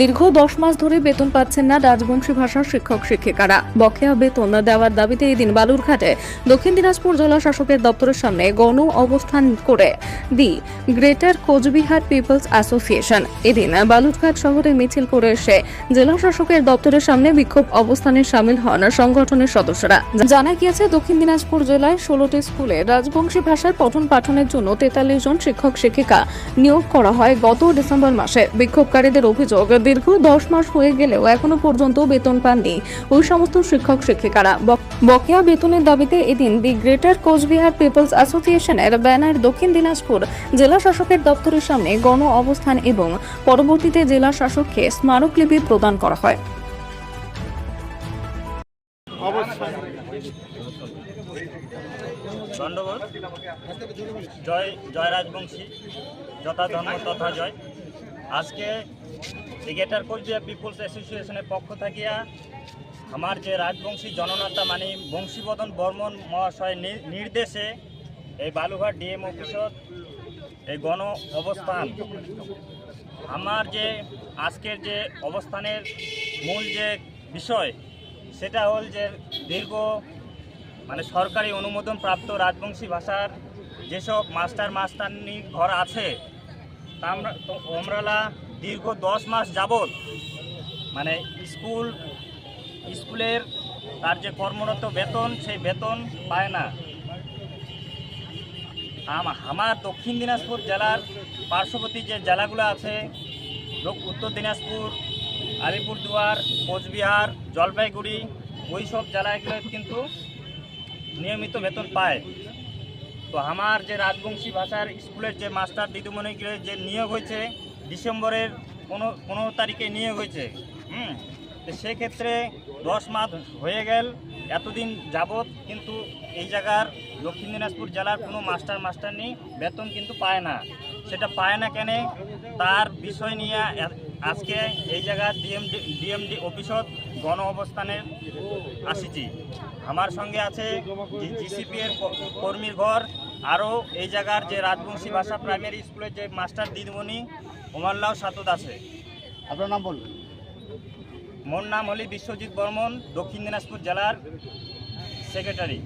দীর্ঘ দশ মাস ধরে বেতন পাচ্ছেন না রাজবংশী ভাষার শিক্ষক, শিক্ষিকারা। বকেয়া বেতন দেওয়ার দাবিতে এদিন বালুরঘাটে দক্ষিণ দিনাজপুর জেলা শাসকের দপ্তরের সামনে গণ অবস্থান করে the greater Coochbehar people's association. এদিন বালুরঘাট শহরে মিছিল করে এসে জেলা শাসকের দপ্তরের সামনে বিক্ষোভ অবস্থানে সামিল হন সংগঠনের সদস্যরা। জানা গিয়েছে, দক্ষিণ দিনাজপুর জেলায় ষোলোটি স্কুলে রাজবংশী ভাষার পঠন পাঠনের জন্য তেতাল্লিশ জন শিক্ষক, শিক্ষিকা নিয়োগ করা হয় গত ডিসেম্বর মাসে। বিক্ষোভকারীদের অভিযোগ দীর্ঘ দশ মাস হয়ে গেলেও এখনও পর্যন্ত বেতন পাননি। ওই সমস্ত শিক্ষক, শিক্ষিকারা বক- বকেয়া বেতনের দাবিতে এদিন দি গ্রেটার কোচবিহার পিপলস অ্যাসোসিয়েশনের ব্যানার দক্ষিণ দিনাজপুর জেলা শাসকের দপ্তরের সামনে গণ অবস্থান এবং পরবর্তীতে জেলা শাসককে স্মারকলিপি প্রদান করা হয়। দণ্ডবোধ জয় জয় রাজবংশী। যথা ধর্ম তথা জয়। আজকে ক্রিকেটার কোচবিহার পিপুলস অ্যাসোসিয়েশনের পক্ষ থাকিয়া আমার যে রাজবংশী জননেতা মানে বংশীবদন বর্মন মহাশয় নির্দেশে এই বালুঘাট ডিএম অফিসত এই গণ অবস্থান। আমার যে আজকের যে অবস্থানের মূল যে বিষয়, সেটা হল যে দীর্ঘ মানে সরকারি অনুমোদন প্রাপ্ত রাজবংশী ভাষার যেসব মাস্টার মাস্টারনি ঘর আছে আমরা তো আমরালা দীর্ঘ দশ মাস যাবৎ মানে স্কুল, স্কুলের তার যে কর্মরত বেতন, সেই বেতন পায় না। আম- আমার দক্ষিণ দিনাজপুর জেলার পার্শ্ববর্তী যে জেলাগুলো আছে উত্তর দিনাজপুর, আলিপুরদুয়ার, কোচবিহার, জলপাইগুড়ি, ওই সব জেলাগুলো কিন্তু নিয়মিত বেতন পায়। তো আমার যে রাজবংশী ভাষার স্কুলের যে মাস্টার দিদিমণিগুলো যে নিয়োগ হয়েছে ডিসেম্বরের কোনো পনেরো তারিখে নিয়োগ হয়েছে, হুম? তো সেক্ষেত্রে দশ মাস হয়ে গেল, এতদিন যাবৎ কিন্তু এই জায়গার দক্ষিণ দিনাজপুর জেলার কোনো মাস্টার মাস্টার নেই, বেতন কিন্তু পায় না। সেটা পায় না কেন? তার বিষয় নিয়ে আজকে এই জায়গার ডিএমডি ডিএমডি অফিসত গণ অবস্থানে আসিছি। আমার সঙ্গে আছে জিসিপি এর কর্মীর ঘর, আরও এই জায়গার যে রাজবংশী ভাষা প্রাইমারি স্কুলের যে মাস্টার দিদিমণি ওমাল্লাহ সাতদ আছে। আপনার নাম বলবেন? মোর নাম হলি বিশ্বজিৎ বর্মন দক্ষিণ দিনাজপুর জেলার সেক্রেটারি